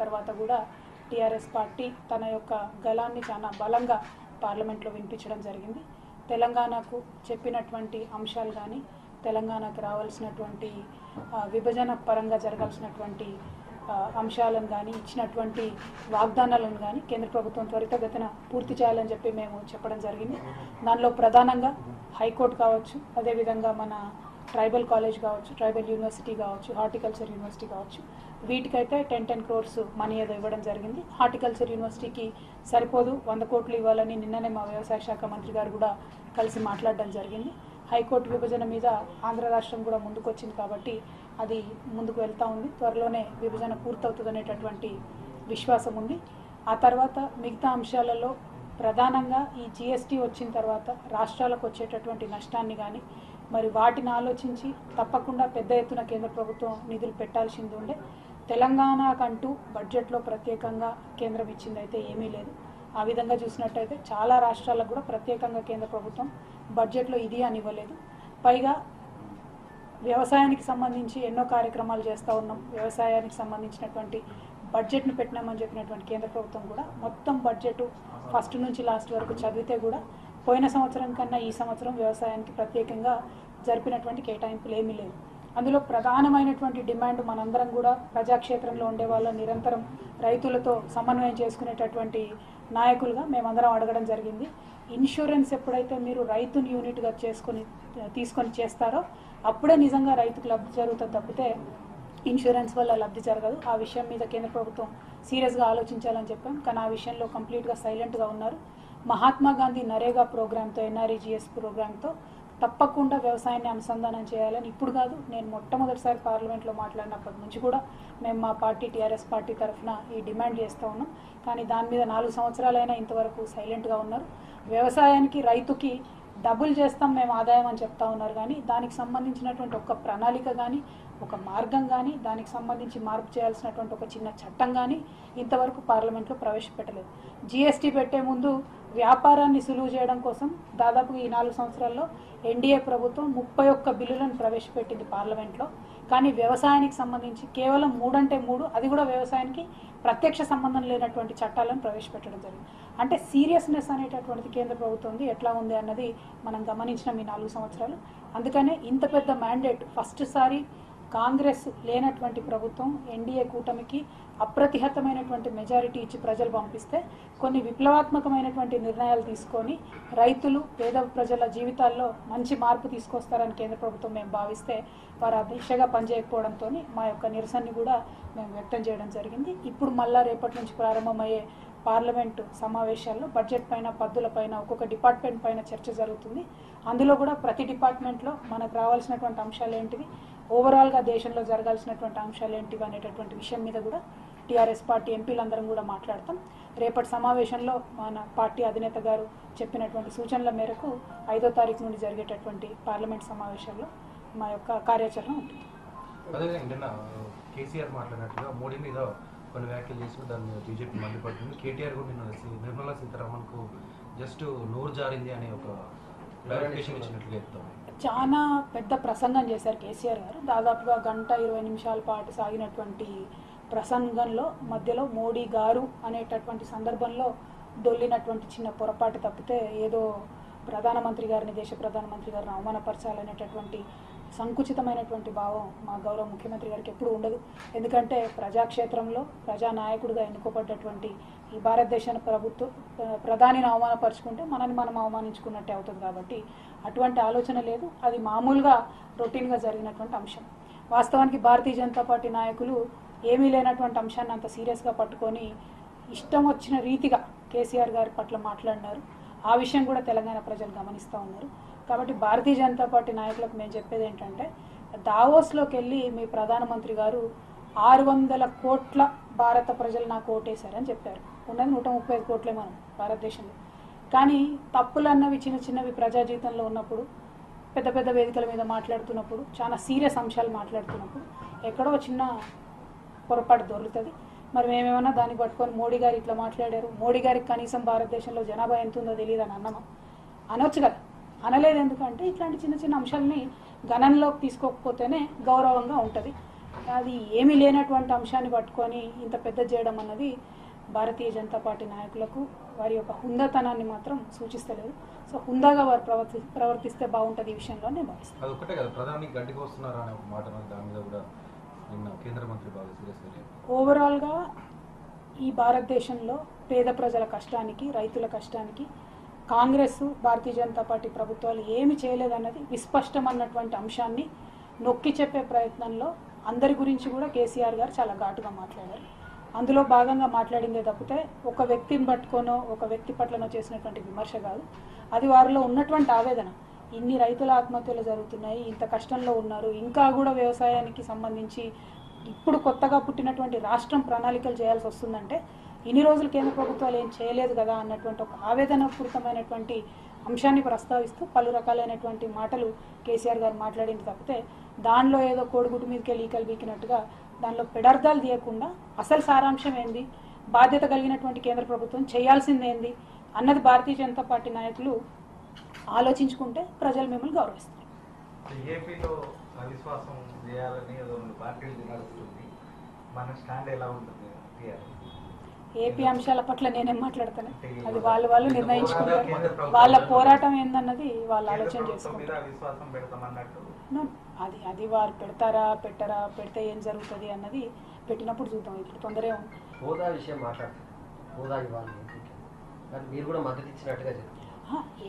తర్వాత కూడా TRS party తన యొక్క గలాన్ని చాలా బలంగా పార్లమెంట్లో వినిపించడం జరిగింది. తెలంగాణకు చెప్పినటువంటి అంశాలు కానీ తెలంగాణకు రావాల్సినటువంటి విభజన పరంగా జరగాల్సినటువంటి అంశాలను కానీ ఇచ్చినటువంటి వాగ్దానాలను కానీ కేంద్ర ప్రభుత్వం త్వరితగతిన పూర్తి చేయాలని చెప్పి మేము చెప్పడం జరిగింది. దానిలో ప్రధానంగా హైకోర్టు కావచ్చు అదేవిధంగా మన ట్రైబల్ కాలేజ్ కావచ్చు ట్రైబల్ యూనివర్సిటీ కావచ్చు హార్టికల్చర్ యూనివర్సిటీ కావచ్చు. వీటికైతే టెన్ టెన్ క్రోర్స్ మనీ ఏదో ఇవ్వడం జరిగింది. హార్టికల్చర్ యూనివర్సిటీకి సరిపోదు వంద కోట్లు ఇవ్వాలని నిన్ననే మా వ్యవసాయ శాఖ మంత్రి గారు కూడా కలిసి మాట్లాడడం జరిగింది. హైకోర్టు విభజన మీద ఆంధ్ర రాష్ట్రం కూడా ముందుకొచ్చింది కాబట్టి అది ముందుకు వెళ్తూ ఉంది. త్వరలోనే విభజన పూర్తవుతుంది అనేటటువంటి విశ్వాసం ఉంది. ఆ తర్వాత మిగతా అంశాలలో ప్రధానంగా ఈ జిఎస్టీ వచ్చిన తర్వాత రాష్ట్రాలకు వచ్చేటటువంటి నష్టాన్ని కానీ మరి వాటిని ఆలోచించి తప్పకుండా పెద్ద ఎత్తున కేంద్ర ప్రభుత్వం నిధులు పెట్టాల్సింది ఉండే. తెలంగాణకంటూ బడ్జెట్లో ప్రత్యేకంగా కేంద్రం ఇచ్చింది అయితే ఏమీ లేదు. ఆ విధంగా చూసినట్టయితే చాలా రాష్ట్రాలకు కూడా ప్రత్యేకంగా కేంద్ర ప్రభుత్వం బడ్జెట్లో ఇది అని ఇవ్వలేదు. పైగా వ్యవసాయానికి సంబంధించి ఎన్నో కార్యక్రమాలు చేస్తూ ఉన్నాం. వ్యవసాయానికి సంబంధించినటువంటి బడ్జెట్ను పెట్టినామని చెప్పినటువంటి కేంద్ర ప్రభుత్వం కూడా మొత్తం బడ్జెట్ ఫస్ట్ నుంచి లాస్ట్ వరకు చదివితే కూడా పోయిన సంవత్సరం కన్నా ఈ సంవత్సరం వ్యవసాయానికి ప్రత్యేకంగా జరిపినటువంటి కేటాయింపులు ఏమీ లేవు. అందులో ప్రధానమైనటువంటి డిమాండ్ మనందరం కూడా ప్రజాక్షేత్రంలో ఉండే వాళ్ళ నిరంతరం రైతులతో సమన్వయం చేసుకునేటటువంటి నాయకులుగా మేమందరం అడగడం జరిగింది. ఇన్సూరెన్స్ ఎప్పుడైతే మీరు రైతుని యూనిట్గా చేసుకొని తీసుకొని చేస్తారో అప్పుడే నిజంగా రైతుకు లబ్ధి జరుగుతుంది తప్పితే ఇన్సూరెన్స్ వల్ల లబ్ధి జరగదు. ఆ విషయం మీద కేంద్ర ప్రభుత్వం సీరియస్గా ఆలోచించాలని చెప్పాం. కానీ ఆ విషయంలో కంప్లీట్గా సైలెంట్గా ఉన్నారు. మహాత్మా గాంధీ నరేగా ప్రోగ్రామ్తో ఎన్ఆర్ఈజిఎస్ ప్రోగ్రామ్తో తప్పకుండా వ్యవసాయాన్ని అనుసంధానం చేయాలని ఇప్పుడు కాదు నేను మొట్టమొదటిసారి పార్లమెంట్లో మాట్లాడినప్పటి నుంచి కూడా మేము మా పార్టీ టీఆర్ఎస్ పార్టీ తరఫున ఈ డిమాండ్ చేస్తూ ఉన్నాం. కానీ దాని మీద నాలుగు సంవత్సరాలైనా ఇంతవరకు సైలెంట్గా ఉన్నారు. వ్యవసాయానికి రైతుకి డబుల్ చేస్తాం మేము ఆదాయం అని చెప్తా ఉన్నారు. కానీ దానికి సంబంధించినటువంటి ఒక ప్రణాళిక కానీ ఒక మార్గం కానీ దానికి సంబంధించి మార్పు చేయాల్సినటువంటి ఒక చిన్న చట్టం కానీ ఇంతవరకు పార్లమెంట్లో ప్రవేశపెట్టలేదు. జిఎస్టీ పెట్టే ముందు వ్యాపారాన్ని సులువు చేయడం కోసం దాదాపు ఈ నాలుగు సంవత్సరాల్లో ఎన్డీఏ ప్రభుత్వం ముప్పై ఒక్క బిల్లులను ప్రవేశపెట్టింది పార్లమెంట్లో. కానీ వ్యవసాయానికి సంబంధించి కేవలం మూడంటే మూడు అది కూడా వ్యవసాయానికి ప్రత్యక్ష సంబంధం లేనటువంటి చట్టాలను ప్రవేశపెట్టడం జరిగింది. అంటే సీరియస్నెస్ అనేటటువంటిది కేంద్ర ప్రభుత్వం ఎట్లా ఉంది అన్నది మనం గమనించిన ఈ నాలుగు సంవత్సరాలు. అందుకనే ఇంత పెద్ద మ్యాండేట్ ఫస్ట్ సారి కాంగ్రెస్ లేనటువంటి ప్రభుత్వం ఎన్డీఏ కూటమికి అప్రతిహతమైనటువంటి మెజారిటీ ఇచ్చి ప్రజలు పంపిస్తే కొన్ని విప్లవాత్మకమైనటువంటి నిర్ణయాలు తీసుకొని రైతులు పేద ప్రజల జీవితాల్లో మంచి మార్పు తీసుకొస్తారని కేంద్ర ప్రభుత్వం మేము భావిస్తే వారు ఆ దిశగా పనిచేయకపోవడంతో మా యొక్క నిరసనని కూడా మేము వ్యక్తం చేయడం జరిగింది. ఇప్పుడు మళ్ళా రేపటి నుంచి ప్రారంభమయ్యే పార్లమెంటు సమావేశాల్లో బడ్జెట్ పైన పద్దుల పైన ఒక్కొక్క డిపార్ట్మెంట్ పైన చర్చ జరుగుతుంది. అందులో కూడా ప్రతి డిపార్ట్మెంట్లో మనకు రావాల్సినటువంటి అంశాలు ఏంటివి? ఓవరాల్గా దేశంలో జరగాల్సినటువంటి అంశాలు ఏంటివి అనేటటువంటి విషయం మీద కూడా టీఆర్ఎస్ పార్టీ ఎంపీలందరం కూడా మాట్లాడతాం. రేపటి సమావేశంలో మన పార్టీ అధినేత గారు చెప్పినటువంటి సూచనల మేరకు ఐదో తారీఖు నుండి జరిగేటటువంటి పార్లమెంట్ సమావేశాల్లో మా యొక్క కార్యాచరణ ఉంటుంది. కేసీఆర్ మాట్లాడినట్టుగా మోడీ మీద కొన్ని వ్యాఖ్యలు చేసి దాని మీద బీజేపీ మండిపడుతుంది. కేటీఆర్ కూడా నిన్న నిర్మలా సీతారామన్కు జస్ట్ నోరు జారింది అనే ఒక క్లారిఫికేషన్ ఇచ్చినట్లుగా చెప్తాం చాలా పెద్ద ప్రసంగం చేశారు కేసీఆర్ గారు. దాదాపుగా గంట ఇరవై నిమిషాల పాటు సాగినటువంటి ప్రసంగంలో మధ్యలో మోడీ గారు అనేటటువంటి సందర్భంలో దొల్లినటువంటి చిన్న పొరపాటు తప్పితే ఏదో ప్రధానమంత్రి గారిని దేశ ప్రధానమంత్రి గారిని అవమానపరచాలనేటటువంటి సంకుచితమైనటువంటి భావం మా గౌరవ ముఖ్యమంత్రి గారికి ఎప్పుడూ ఉండదు. ఎందుకంటే ప్రజాక్షేత్రంలో ప్రజానాయకుడిగా ఎన్నుకోబడ్డటువంటి ఈ భారతదేశాన్ని ప్రభుత్వం ప్రధానిని అవమానపరుచుకుంటే మనని మనం అవమానించుకున్నట్టే అవుతుంది కాబట్టి అటువంటి ఆలోచన లేదు. అది మామూలుగా రొటీన్గా జరిగినటువంటి అంశం. వాస్తవానికి భారతీయ జనతా పార్టీ నాయకులు ఏమీ లేనటువంటి అంశాన్ని అంత సీరియస్గా పట్టుకొని ఇష్టం వచ్చిన రీతిగా కేసీఆర్ గారి పట్ల మాట్లాడినారు. ఆ విషయం కూడా తెలంగాణ ప్రజలు గమనిస్తూ ఉన్నారు. కాబట్టి భారతీయ జనతా పార్టీ నాయకులకు మేము చెప్పేది ఏంటంటే దావోస్లోకి వెళ్ళి మీ ప్రధానమంత్రి గారు ఆరు వందల కోట్ల భారత ప్రజలు నాకు ఓటేశారని చెప్పారు. ఉన్నది నూట ముప్పై ఐదు కోట్లే మనం భారతదేశంలో. కానీ తప్పులు అన్నవి చిన్న చిన్నవి ప్రజా జీవితంలో ఉన్నప్పుడు పెద్ద పెద్ద వేదికల మీద మాట్లాడుతున్నప్పుడు చాలా సీరియస్ అంశాలు మాట్లాడుతున్నప్పుడు ఎక్కడో చిన్న పొరపాటు దొరుకుతుంది మరి మేమేమన్నా దాన్ని పట్టుకొని మోడీ గారు ఇట్లా మాట్లాడారు? మోడీ గారికి కనీసం భారతదేశంలో జనాభా ఎంత ఉందో తెలియదు అని అన్నమా? అనొచ్చు కదా. అనలేదు ఎందుకంటే ఇట్లాంటి చిన్న చిన్న అంశాలని గణనలోకి తీసుకోకపోతేనే గౌరవంగా ఉంటుంది. అది ఏమీ లేనటువంటి అంశాన్ని పట్టుకొని ఇంత పెద్ద చేయడం అన్నది భారతీయ జనతా పార్టీ నాయకులకు వారి యొక్క హుందాతనాన్ని మాత్రం సూచిస్తలేదు. సో హుందాగా వారు ప్రవర్తి ప్రవర్తిస్తే బాగుంటుంది ఈ విషయంలో నేను భావిస్తాను అది ఒక్కటే కదా ప్రధాని గడ్డికి వస్తున్నారా అనే ఒక మాట దాని మీద కూడా నిన్న కేంద్ర మంత్రి బాగా ఓవరాల్గా ఈ భారతదేశంలో పేద ప్రజల కష్టానికి రైతుల కష్టానికి కాంగ్రెస్ భారతీయ జనతా పార్టీ ప్రభుత్వాలు ఏమి చేయలేదన్నది విస్పష్టం అన్నటువంటి అంశాన్ని నొక్కి చెప్పే ప్రయత్నంలో అందరి గురించి కూడా కేసీఆర్ గారు చాలా ఘాటుగా మాట్లాడారు. అందులో భాగంగా మాట్లాడిందే తప్పితే ఒక వ్యక్తిని పట్టుకోనో ఒక వ్యక్తి పట్లనో చేసినటువంటి విమర్శ కాదు. అది వారిలో ఉన్నటువంటి ఆవేదన. ఇన్ని రైతుల ఆత్మహత్యలు జరుగుతున్నాయి ఇంత కష్టంలో ఉన్నారు. ఇంకా కూడా వ్యవసాయానికి సంబంధించి ఇప్పుడు కొత్తగా పుట్టినటువంటి రాష్ట్రం ప్రణాళికలు చేయాల్సి వస్తుందంటే ఇన్ని రోజులు కేంద్ర ప్రభుత్వాలు ఏం చేయలేదు కదా అన్నటువంటి ఒక ఆవేదనపూరితమైనటువంటి అంశాన్ని ప్రస్తావిస్తూ పలు రకాలైనటువంటి మాటలు కేసీఆర్ గారు మాట్లాడింది తప్పితే దానిలో ఏదో కోడిగుడ్డు మీదకి వెళ్ళి ఈకలు బీకినట్టుగా దానిలో పెడార్థాలు తీయకుండా అసలు సారాంశం ఏంది? బాధ్యత కలిగినటువంటి కేంద్ర ప్రభుత్వం చేయాల్సింది ఏంది? అన్నది భారతీయ జనతా పార్టీ నాయకులు ఆలోచించుకుంటే ప్రజలు మిమ్మల్ని గౌరవిస్తారు. ఏపీలో అవిశ్వాసం చేయాలని పార్టీలు నడుస్తుంది. మన స్టాండ్ ఎలా ఉంటుంది? ఏపీ అంశాల పట్ల నేనేం మాట్లాడతాను? అది వాళ్ళు వాళ్ళు నిర్ణయించుకుంటారు. వాళ్ళ పోరాటం ఏందన్నది వాళ్ళు ఆలోచన చేసుకుంటారు. అది అది వారు పెడతారా పెట్టరా పెడితే ఏం జరుగుతుంది అన్నది పెట్టినప్పుడు చూద్దాం. ఇప్పుడు తొందరే ఉంది. హోదా విషయం. మరి కూడా మద్దతు ఇచ్చినట్టుగా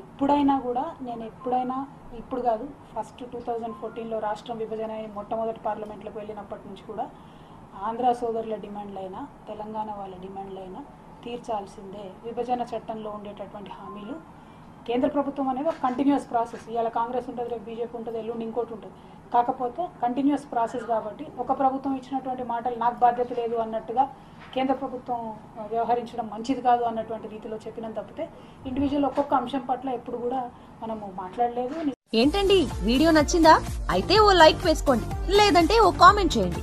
ఎప్పుడైనా కూడా నేను ఎప్పుడైనా ఇప్పుడు కాదు ఫస్ట్ టూ థౌజండ్ ఫోర్టీన్లో రాష్ట్రం విభజన అయి మొట్టమొదటి పార్లమెంట్లోకి వెళ్ళినప్పటి నుంచి కూడా ఆంధ్ర సోదరుల డిమాండ్లైనా తెలంగాణ వాళ్ళ డిమాండ్లైనా తీర్చాల్సిందే. విభజన చట్టంలో ఉండేటటువంటి హామీలు. కేంద్ర ప్రభుత్వం అనేది ఒక కంటిన్యూస్ ప్రాసెస్ ఇవాళ కాంగ్రెస్ ఉంటుంది రేపు బీజేపీ ఉంటుంది ఎల్లుండి ఇంకోటి ఉంటుంది. కాకపోతే కంటిన్యూస్ ప్రాసెస్ కాబట్టి ఒక ప్రభుత్వం ఇచ్చినటువంటి మాటలు నాకు బాధ్యత లేదు అన్నట్టుగా కేంద్ర ప్రభుత్వం వ్యవహరించడం మంచిది కాదు అన్నటువంటి రీతిలో చెప్పిన తప్పితే ఇండివిజువల్ ఒక్కొక్క అంశం పట్ల ఎప్పుడు కూడా మనము మాట్లాడలేదు. ఏంటండి? వీడియో నచ్చిందా? అయితే ఓ లైక్ వేసుకోండి. లేదంటే ఓ కామెంట్ చేయండి.